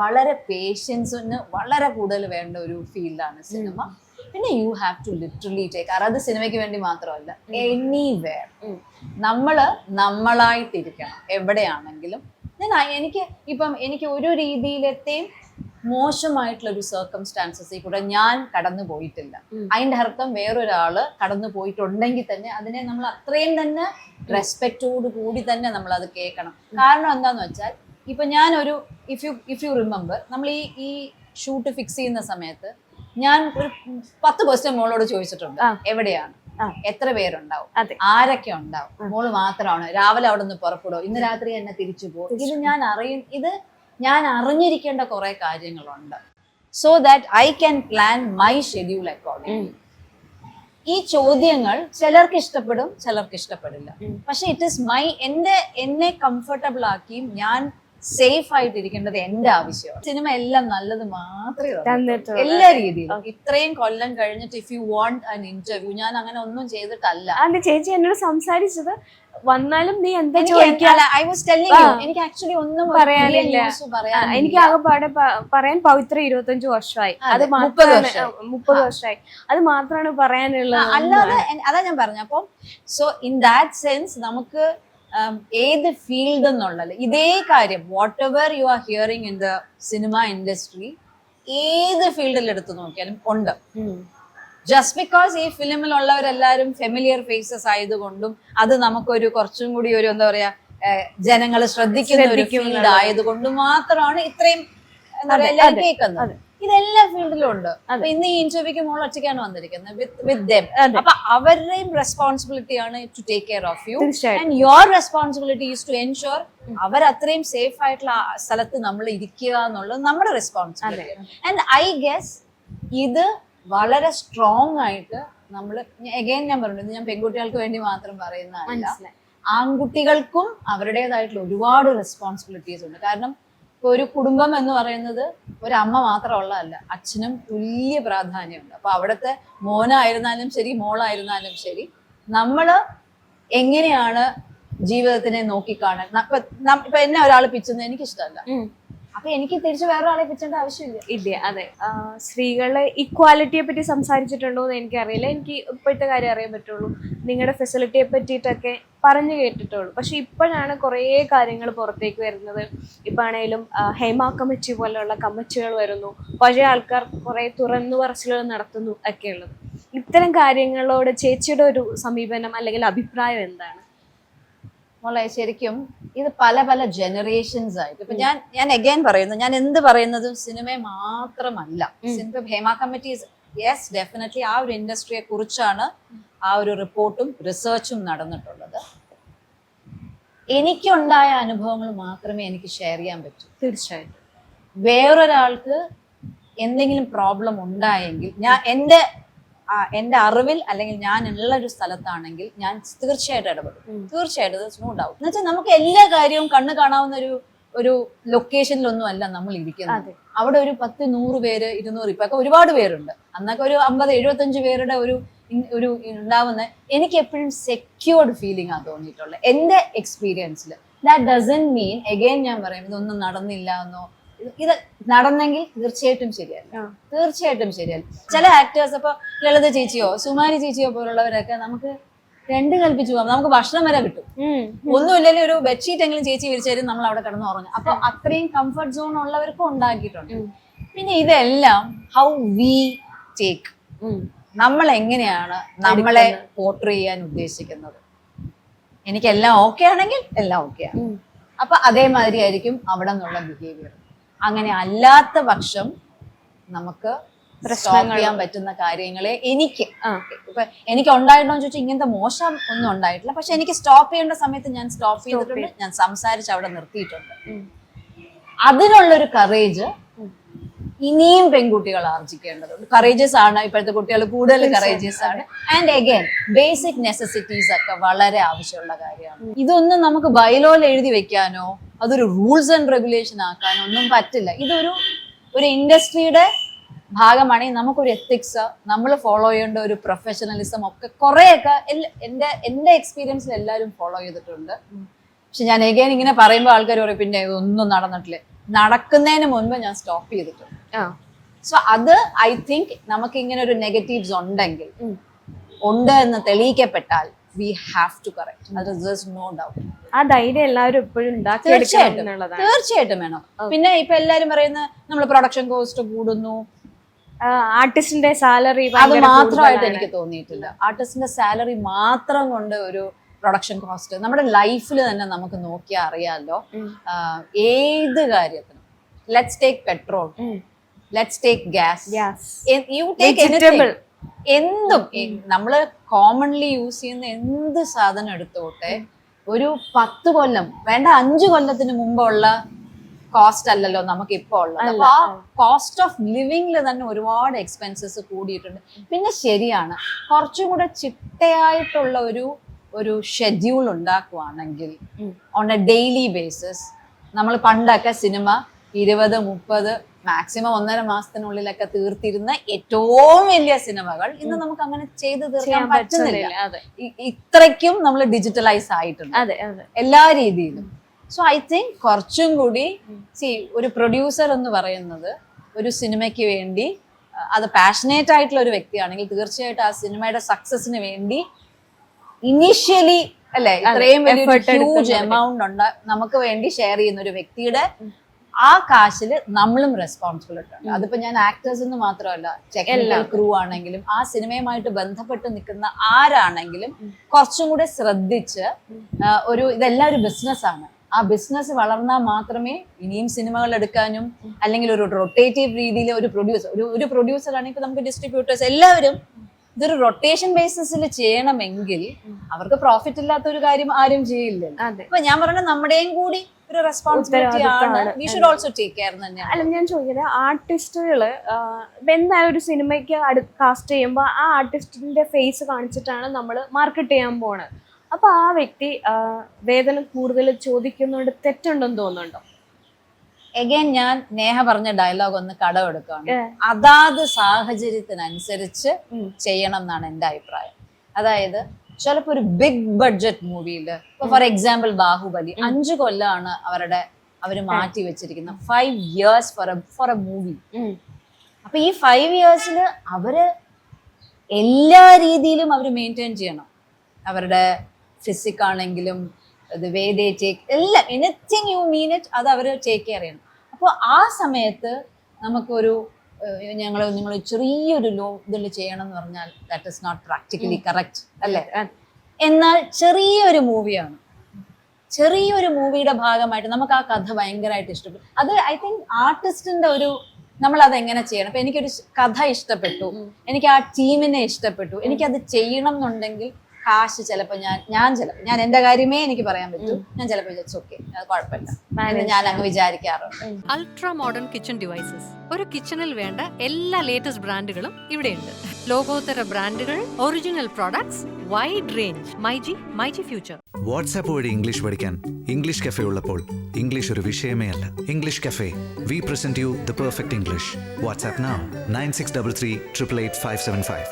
വളരെ പേഷ്യൻസിന് വളരെ കൂടുതൽ വേണ്ട ഒരു ഫീൽഡാണ് സിനിമ. പിന്നെ you have to literally take അത് സിനിമയ്ക്ക് വേണ്ടി മാത്രമല്ല എനിവേർ നമ്മൾ നമ്മൾ നമ്മളായിട്ടിരിക്കണം എവിടെയാണെങ്കിലും. ഞാൻ എനിക്ക് ഇപ്പം എനിക്ക് ഒരു രീതിയിലത്തെയും മോശമായിട്ടുള്ള ഒരു സർക്കംസ്റ്റാൻസസിൽ കൂടെ ഞാൻ കടന്നു പോയിട്ടില്ല. അതിന്റെ അർത്ഥം വേറൊരാൾ കടന്നു പോയിട്ടുണ്ടെങ്കിൽ തന്നെ അതിനെ നമ്മൾ അത്രയും തന്നെ റെസ്പെക്റ്റോട് കൂടി തന്നെ നമ്മൾ അത് കേൾക്കണം കാരണം എന്താന്ന് വെച്ചാൽ ഇപ്പൊ ഞാനൊരു if you if you remember നമ്മൾ ഈ ഈ ഷൂട്ട് ഫിക്സ് ചെയ്യുന്ന സമയത്ത് ഞാൻ ഒരു പത്ത് ക്വസ്റ്റ്യൻ മോളോട് ചോദിച്ചിട്ടുണ്ട് എവിടെയാണ്? എത്ര പേരുണ്ടാവും? ആരൊക്കെ ഉണ്ടാവും? മോൾ മാത്രമാണ് രാവിലെ അവിടെ നിന്ന് പുറപ്പെടുമോ ഇന്ന് രാത്രി എന്നെ തിരിച്ചു പോകും ഇത് ഞാൻ അറിയും ഇത് ഞാൻ അറിഞ്ഞിരിക്കേണ്ട കുറെ കാര്യങ്ങളുണ്ട്. So that I can plan my schedule according ഈ ചോദ്യങ്ങൾ ചിലർക്ക് ഇഷ്ടപ്പെടും ചിലർക്ക് ഇഷ്ടപ്പെടില്ല. പക്ഷെ ഇറ്റ് ഇസ് മൈ എന്റെ എന്നെ കംഫർട്ടബിൾ ആക്കിയും ഞാൻ സേഫ് ആയിട്ടിരിക്കേണ്ടത് എന്റെ ആവശ്യമാണ്. സിനിമ എല്ലാം നല്ലത് മാത്രമേ. എല്ലാ രീതിയിലും. ഇത്രയും കൊല്ലം കഴിഞ്ഞിട്ട് if you want an interview ഞാൻ അങ്ങനെ ഒന്നും ചെയ്തിട്ടല്ല. അല്ല ചേച്ചി എന്നോട് സംസാരിച്ചത് വന്നാലും നീ എന്താ ചോദിക്കാൻ telling you, ആ. എനിക്ക് ആക്ച്വലി ഒന്നും പറയാനില്ല. എനിക്ക് ആകെപ്പാടെ പറയാൻ പവിത്ര ഇരുപത്തഞ്ചു വർഷമായി. അതെ, മുപ്പത്. മുപ്പത് വർഷമായി. അത് മാത്രമാണ് പറയാനുള്ളത് അല്ലാതെ അതാ ഞാൻ പറഞ്ഞ. അപ്പം സോ ഇൻ ദാറ്റ് സെൻസ് നമുക്ക് ഏത് ഫീൽഡ് എന്നുള്ളത് ഇതേ കാര്യം whatever you are hearing in the cinema industry ഏത് ഫീൽഡിൽ എടുത്തു നോക്കിയാലും ഉണ്ട്. ജസ്റ്റ് ബിക്കോസ് ഈ ഫിലിമിലുള്ളവരെല്ലാരും ഫെമിലിയർ ഫേസസ് ആയതുകൊണ്ടും അത് നമുക്കൊരു കുറച്ചും കൂടി ഒരു എന്താ പറയാ ജനങ്ങൾ ശ്രദ്ധിക്കുന്ന ഒരു ഫീൽഡ് ആയതുകൊണ്ടും മാത്രമാണ് ഇത്രയും എന്താ പറയാ കേൾക്കുന്നത്. ഇതെല്ലാ ഫീൽഡിലും ഉണ്ട്. അപ്പൊ ഇന്ന് ഈ ഇന്റർവ്യൂക്ക് മോൾ ഒറ്റയ്ക്കാണ് വന്നിരിക്കുന്നത്. With with them. അപ്പൊ അവരുടെയും റെസ്പോൺസിബിലിറ്റി ആണ് to take care of you and your responsibility is to ensure അവർ അത്രയും സേഫ് ആയിട്ടുള്ള സ്ഥലത്ത് നമ്മൾ ഇരിക്കുക എന്നുള്ളത് നമ്മുടെ റെസ്പോൺസിബിലിറ്റി ആൻഡ് ഐ ഗെസ് ഇത് വളരെ സ്ട്രോങ് ആയിട്ട് നമ്മൾ എഗൈൻ ഞാൻ പറഞ്ഞു ഞാൻ പെൺകുട്ടികൾക്ക് വേണ്ടി മാത്രം പറയുന്നതല്ല. ആൺകുട്ടികൾക്കും അവരുടേതായിട്ടുള്ള ഒരുപാട് റെസ്പോൺസിബിലിറ്റീസ് ഉണ്ട്. കാരണം ഇപ്പൊ ഒരു കുടുംബം എന്ന് പറയുന്നത് ഒരു അമ്മ മാത്രമുള്ളതല്ല. അച്ഛനും തുല്യ പ്രാധാന്യമുണ്ട്. അപ്പൊ അവിടുത്തെ മോനായിരുന്നാലും ശരി മോളായിരുന്നാലും ശരി നമ്മൾ എങ്ങനെയാണ് ജീവിതത്തിനെ നോക്കിക്കാണാൻ ഇപ്പൊ എന്നെ ഒരാൾ പിച്ചുന്നത് എനിക്ക് ഇഷ്ടമല്ല ഉം. അപ്പൊ എനിക്ക് തിരിച്ച് വേറെ ആളെ പിച്ചേണ്ട ആവശ്യമില്ല. ഇല്ല? അതെ. സ്ത്രീകളെ ഇക്വാലിറ്റിയെ പറ്റി സംസാരിച്ചിട്ടുണ്ടോ എന്ന് എനിക്കറിയില്ല. എനിക്ക് ഇപ്പോഴത്തെ കാര്യം അറിയാൻ പറ്റുള്ളൂ. നിങ്ങളുടെ ഫെസിലിറ്റിയെ പറ്റിയിട്ടൊക്കെ പറഞ്ഞു കേട്ടിട്ടുള്ളൂ. പക്ഷെ ഇപ്പോഴാണ് കുറേ കാര്യങ്ങൾ പുറത്തേക്ക് വരുന്നത്. ഇപ്പൊ ആണെങ്കിലും ഹേമ കമ്മിറ്റി പോലെയുള്ള കമ്മിറ്റികൾ വരുന്നു. പഴയ ആൾക്കാർ കുറേ തുറന്നു പറച്ചിലുകൾ നടത്തുന്നു ഒക്കെ ഉള്ളത് ഇത്തരം കാര്യങ്ങളോട് ചേച്ചിയുടെ ഒരു സമീപനം അല്ലെങ്കിൽ അഭിപ്രായം എന്താണ്? മോളെ ശരിക്കും ഇത് പല പല ജനറേഷൻസ് ആയിട്ട്. ഇപ്പൊ ഞാൻ ഞാൻ എഗൈൻ പറയുന്നു ഞാൻ എന്ത് പറയുന്നതും സിനിമയെ മാത്രമല്ല. Cinema Hema committees yes definitely ആ ഒരു ഇൻഡസ്ട്രിയെ കുറിച്ചാണ് ആ ഒരു റിപ്പോർട്ടും റിസർച്ചും നടന്നിട്ടുള്ളത്. എനിക്കുണ്ടായ അനുഭവങ്ങൾ മാത്രമേ എനിക്ക് ഷെയർ ചെയ്യാൻ പറ്റൂ. തീർച്ചയായിട്ടും. വേറൊരാൾക്ക് എന്തെങ്കിലും പ്രോബ്ലം ഉണ്ടായെങ്കിൽ ഞാൻ എന്റെ ആ, എന്റെ അറിവിൽ അല്ലെങ്കിൽ ഞാൻ ഉള്ള ഒരു സ്ഥലത്താണെങ്കിൽ ഞാൻ തീർച്ചയായിട്ടും ഇടപെടും. തീർച്ചയായിട്ടും നോ ഡൗട്ട് എന്ന് വെച്ചാൽ നമുക്ക് എല്ലാ കാര്യവും കണ്ണ് കാണാവുന്ന ഒരു ഒരു ലൊക്കേഷനിലൊന്നും അല്ല നമ്മൾ ഇരിക്കുന്നത്. അവിടെ ഒരു പത്ത് നൂറ് പേര് ഇരുന്നൂറ് ഇപ്പൊ ഒരുപാട് പേരുണ്ട്. അന്നൊക്കെ ഒരു അമ്പത് എഴുപത്തഞ്ച് പേരുടെ ഒരു ഒരു ഉണ്ടാവുന്ന എനിക്ക് എപ്പോഴും സെക്യൂർഡ് ഫീലിംഗ് ആ തോന്നിയിട്ടുള്ളത്. എന്റെ എക്സ്പീരിയൻസിൽ ദാറ്റ് ഡസൻ മീൻ എഗെയിൻ ഞാൻ പറയും ഇതൊന്നും നടന്നില്ല എന്നോ ഇത് നടന്നെങ്കിൽ തീർച്ചയായിട്ടും ശരിയല്ല. തീർച്ചയായിട്ടും ശരിയല്ല. ചില ആക്ടേഴ്സ് ഇപ്പൊ ലളിത ചേച്ചിയോ സുമാരി ചേച്ചിയോ പോലുള്ളവരൊക്കെ നമുക്ക് രണ്ട് കൽപ്പിച്ചു പോകാം. നമുക്ക് ഭക്ഷണം വരെ കിട്ടും. ഒന്നുമില്ലെങ്കിൽ ഒരു ബെഡ്ഷീറ്റ് എങ്കിലും ചേച്ചി വിരിച്ചാലും നമ്മൾ അവിടെ കിടന്ന് ഉറങ്ങും. അപ്പൊ അത്രയും കംഫർട്ട് സോൺ ഉള്ളവർക്കും ഉണ്ടാക്കിയിട്ടുണ്ട്. പിന്നെ ഇതെല്ലാം ഹൗ വി ടേക്ക് നമ്മൾ എങ്ങനെയാണ് നമ്മളെ പോർട്രേ ചെയ്യാൻ ഉദ്ദേശിക്കുന്നത്? എനിക്കെല്ലാം ഓക്കെ ആണെങ്കിൽ എല്ലാം ഓക്കെ ആണ്. ഉം. അപ്പൊ അതേമാതിരി ആയിരിക്കും അവിടെ നിന്നുള്ള ബിഹേവിയർ അങ്ങനെ അല്ലാത്ത പക്ഷം നമുക്ക് ചെയ്യാൻ പറ്റുന്ന കാര്യങ്ങളെ എനിക്ക്. ഇപ്പൊ എനിക്ക് ഉണ്ടായിട്ടോ എന്ന് ചോദിച്ചാൽ ഇങ്ങനത്തെ മോശം ഒന്നും ഉണ്ടായിട്ടില്ല. പക്ഷെ എനിക്ക് സ്റ്റോപ്പ് ചെയ്യേണ്ട സമയത്ത് ഞാൻ സ്റ്റോപ്പ് ചെയ്തിട്ടുണ്ട്. ഞാൻ സംസാരിച്ച് അവിടെ നിർത്തിയിട്ടുണ്ട്. അതിനുള്ളൊരു കറേജ്. ഇനിയും പെൺകുട്ടികൾ ആർജിക്കേണ്ടതുണ്ട്. കറേജസ് ആണ്. ഇപ്പോഴത്തെ കുട്ടികൾ കൂടുതൽ കറേജസ് ആണ്. ആൻഡ് അഗൈൻ ബേസിക് നെസസിറ്റീസ് ഒക്കെ വളരെ ആവശ്യമുള്ള കാര്യമാണ്. ഇതൊന്നും നമുക്ക് ബൈലോയിൽ എഴുതി വെക്കാനോ അതൊരു റൂൾസ് ആൻഡ് റെഗുലേഷൻ ആക്കാൻ ഒന്നും പറ്റില്ല. ഇതൊരു ഒരു ഇൻഡസ്ട്രിയുടെ ഭാഗമാണെങ്കിൽ നമുക്കൊരു എത്തിക്സ് നമ്മൾ ഫോളോ ചെയ്യേണ്ട ഒരു പ്രൊഫഷണലിസം ഒക്കെ കുറേയൊക്കെ എന്റെ എന്റെ എക്സ്പീരിയൻസിൽ എല്ലാവരും ഫോളോ ചെയ്തിട്ടുണ്ട്. പക്ഷെ ഞാൻ എഗൈൻ ഇങ്ങനെ പറയുമ്പോൾ ആൾക്കാർ പറയും പിന്നെ ഇതൊന്നും നടന്നിട്ടില്ലേ. നടക്കുന്നതിന് മുൻപ് ഞാൻ സ്റ്റോപ്പ് ചെയ്തിട്ടുണ്ട്. സോ അത് ഐ തിങ്ക് നമുക്ക് ഇങ്ങനെ ഒരു നെഗറ്റീവ്സ് ഉണ്ടെങ്കിൽ ഉണ്ട് എന്ന് തെളിയിക്കപ്പെട്ടാൽ വി ഹാവ് ടു കറക്റ്റ് അത് നോ ഡൗട്ട് ആ ധൈര്യം എല്ലാവരും എപ്പോഴും തീർച്ചയായിട്ടും. തീർച്ചയായിട്ടും വേണം. പിന്നെ ഇപ്പൊ എല്ലാരും പറയുന്ന നമ്മൾ പ്രൊഡക്ഷൻ കോസ്റ്റ് കൂടുന്നു. ആർട്ടിസ്റ്റിന്റെ സാലറി അത് മാത്രമായിട്ട് എനിക്ക് തോന്നിയിട്ടില്ല. ആർട്ടിസ്റ്റിന്റെ സാലറി മാത്രം കൊണ്ട് ഒരു പ്രൊഡക്ഷൻ കോസ്റ്റ് നമ്മുടെ ലൈഫിൽ തന്നെ നമുക്ക് നോക്കിയാൽ അറിയാമല്ലോ ഏത് കാര്യത്തിനും. Let's take petrol let's take gas you take Vegetable. എന്തും. നമ്മൾ നമ്മൾ കോമൺലി യൂസ് ചെയ്യുന്ന എന്ത് സാധനം എടുത്തോട്ടെ ഒരു പത്ത് കൊല്ലം വേണ്ട അഞ്ചു കൊല്ലത്തിന് മുമ്പുള്ള കോസ്റ്റ് അല്ലല്ലോ നമുക്ക് ഇപ്പൊ ഉള്ളത് അപ്പൊ ആ കോസ്റ്റ് ഓഫ് ലിവിംഗിൽ തന്നെ ഒരുപാട് എക്സ്പെൻസസ് കൂടിയിട്ടുണ്ട്. പിന്നെ ശരിയാണ് കുറച്ചും കൂടെ ചിട്ടയായിട്ടുള്ള ഒരു ഒരു ഷെഡ്യൂൾ ഉണ്ടാക്കുവാണെങ്കിൽ ഓൺ എ ഡെയിലി ബേസിസ് നമ്മൾ പണ്ടൊക്കെ സിനിമ ഇരുപത് മുപ്പത് മാക്സിമം ഒന്നര മാസത്തിനുള്ളിലൊക്കെ തീർത്തിരുന്ന ഏറ്റവും വലിയ സിനിമകൾ ഇന്ന് നമുക്ക് അങ്ങനെ ചെയ്തു തീർക്കാൻ പറ്റുന്നില്ല. ഇത്രയ്ക്കും നമ്മൾ ഡിജിറ്റലൈസ് ആയിട്ടുണ്ട്. എല്ലാ രീതിയിലും. സോ ഐ തിങ്ക് കുറച്ചും കൂടി സി ഒരു പ്രൊഡ്യൂസർ എന്ന് പറയുന്നത് ഒരു സിനിമയ്ക്ക് വേണ്ടി അത് പാഷനേറ്റ് ആയിട്ടുള്ള ഒരു വ്യക്തിയാണെങ്കിൽ തീർച്ചയായിട്ടും ആ സിനിമയുടെ സക്സസിന് വേണ്ടി ഇനീഷ്യലി അല്ലെ ഇത്രയും വലിയ ഹ്യൂജ് എമൗണ്ട് ഉണ്ട് നമുക്ക് വേണ്ടി ഷെയർ ചെയ്യുന്ന ഒരു വ്യക്തിയുടെ ആ കാശിൽ നമ്മളും റെസ്പോൺസിബിലിറ്റി ഉണ്ട് അതിപ്പോ ഞാൻ ആക്ടേഴ്സ് എന്ന് മാത്രമല്ല ടെക്നിക്കൽ ക്രൂ ആണെങ്കിലും ആ സിനിമയുമായിട്ട് ബന്ധപ്പെട്ട് നിൽക്കുന്ന ആരാണെങ്കിലും കുറച്ചും കൂടെ ശ്രദ്ധിച്ച് ഒരു ഇതെല്ലാം ഒരു ബിസിനസ്സാണ് ആ ബിസിനസ് വളർന്നാൽ മാത്രമേ ഇനിയും സിനിമകൾ എടുക്കാനും അല്ലെങ്കിൽ ഒരു റൊട്ടേറ്റീവ് രീതിയിൽ ഒരു പ്രൊഡ്യൂസർ ഒരു ഒരു പ്രൊഡ്യൂസർ ആണെങ്കിൽ ഇപ്പൊ നമുക്ക് ഡിസ്ട്രിബ്യൂട്ടേഴ്സ് എല്ലാവരും ഇതൊരു റൊട്ടേഷൻ ബേസിസിൽ ചെയ്യണമെങ്കിൽ അവർക്ക് പ്രോഫിറ്റ് ഇല്ലാത്ത ഒരു കാര്യം ആരും ചെയ്യില്ല അപ്പൊ ഞാൻ പറഞ്ഞ നമ്മുടെയും കൂടി ഒരു റെസ്പോൺസിബിലിറ്റി ആണ്. We should also take care തന്നെയാണ്. അല്ല ഞാൻ ചോദിക്കുന്നത് ആർട്ടിസ്റ്റുകൾ എന്തായാലും ഒരു സിനിമയ്ക്ക് കാസ്റ്റ് ചെയ്യുമ്പോൾ ആ ആർട്ടിസ്റ്റിന്റെ ഫേസ് കാണിച്ചിട്ടാണ് നമ്മൾ മാർക്കറ്റ് ചെയ്യാൻ പോണത് അപ്പൊ ആ വ്യക്തി വേദന വേതനം കൂടുതൽ ചോദിക്കുന്നതുകൊണ്ട് തെറ്റുണ്ടെന്ന് തോന്നുന്നുണ്ടോ? എഗൈൻ ഞാൻ നേഹ പറഞ്ഞ ഡയലോഗ് ഒന്ന് കടമെടുക്കുകയാണ്. അതാത് സാഹചര്യത്തിനനുസരിച്ച് ചെയ്യണം എന്നാണ് എന്റെ അഭിപ്രായം. അതായത് ചിലപ്പോ ഒരു ബിഗ് ബഡ്ജറ്റ് മൂവിയിൽ ഇപ്പൊ ഫോർ എക്സാമ്പിൾ ബാഹുബലി അഞ്ചു കൊല്ലാണ് അവരുടെ അവർ മാറ്റി വെച്ചിരിക്കുന്നത്. Five years for a for a movie അപ്പൊ ഈ ഫൈവ് ഇയേഴ്സിൽ അവർ എല്ലാ രീതിയിലും അവർ മെയിന്റെയിൻ ചെയ്യണം. അവരുടെ ഫിസിക് ആണെങ്കിലും വേ ദേ ടേക്ക് എല്ലാം എനിത്തിങ് യു മീൻ ഇറ്റ് അത് അവർ ടേക്ക് കെയർ ചെയ്യണം. അപ്പോൾ ആ സമയത്ത് നമുക്കൊരു ഞങ്ങൾ നിങ്ങൾ ചെറിയൊരു ലോ ഇതിൽ ചെയ്യണം എന്ന് പറഞ്ഞാൽ that is not practically correct അല്ലേ? എന്നാൽ ചെറിയൊരു മൂവിയാണ് ചെറിയൊരു മൂവിയുടെ ഭാഗമായിട്ട് നമുക്ക് ആ കഥ ഭയങ്കരമായിട്ട് ഇഷ്ടപ്പെട്ടു. അത് ഐ തിങ്ക് ആർട്ടിസ്റ്റിന്റെ ഒരു നമ്മൾ അത് എങ്ങനെ ചെയ്യണം? അപ്പൊ എനിക്കൊരു കഥ ഇഷ്ടപ്പെട്ടു. എനിക്ക് ആ ടീമിനെ ഇഷ്ടപ്പെട്ടു. എനിക്കത് ചെയ്യണം എന്നുണ്ടെങ്കിൽ കാശ് ചിലപ്പോൾ ഞാൻ ഞാൻ ചിലപ്പോൾ ഞാൻ എന്റെ കാര്യമേ എനിക്ക് പറയാൻ പറ്റൂ. ഞാൻ ചിലപ്പോൾ വിചാരിച്ചു ഓക്കെ അത് കുഴപ്പമില്ല. ഞാൻ അങ്ങ് വിചാരിക്കാറുണ്ട്. അൾട്രാ മോഡേൺ കിച്ചൺ ഡിവൈസസ് ഒരു കിച്ചണിൽ വേണ്ട എല്ലാ ലേറ്റസ്റ്റ് ബ്രാൻഡുകളും ഇവിടെയുണ്ട്. ലോകോത്തര ബ്രാൻഡുകൾ original products wide range myG myG future WhatsApp വഴി ഇംഗ്ലീഷ് പഠിക്കാൻ ഇംഗ്ലീഷ് കഫേ ഉള്ളപ്പോൾ ഇംഗ്ലീഷ് ഒരു വിഷയമേ അല്ല. English cafe we present you the perfect English WhatsApp nine six double three triple eight five seven five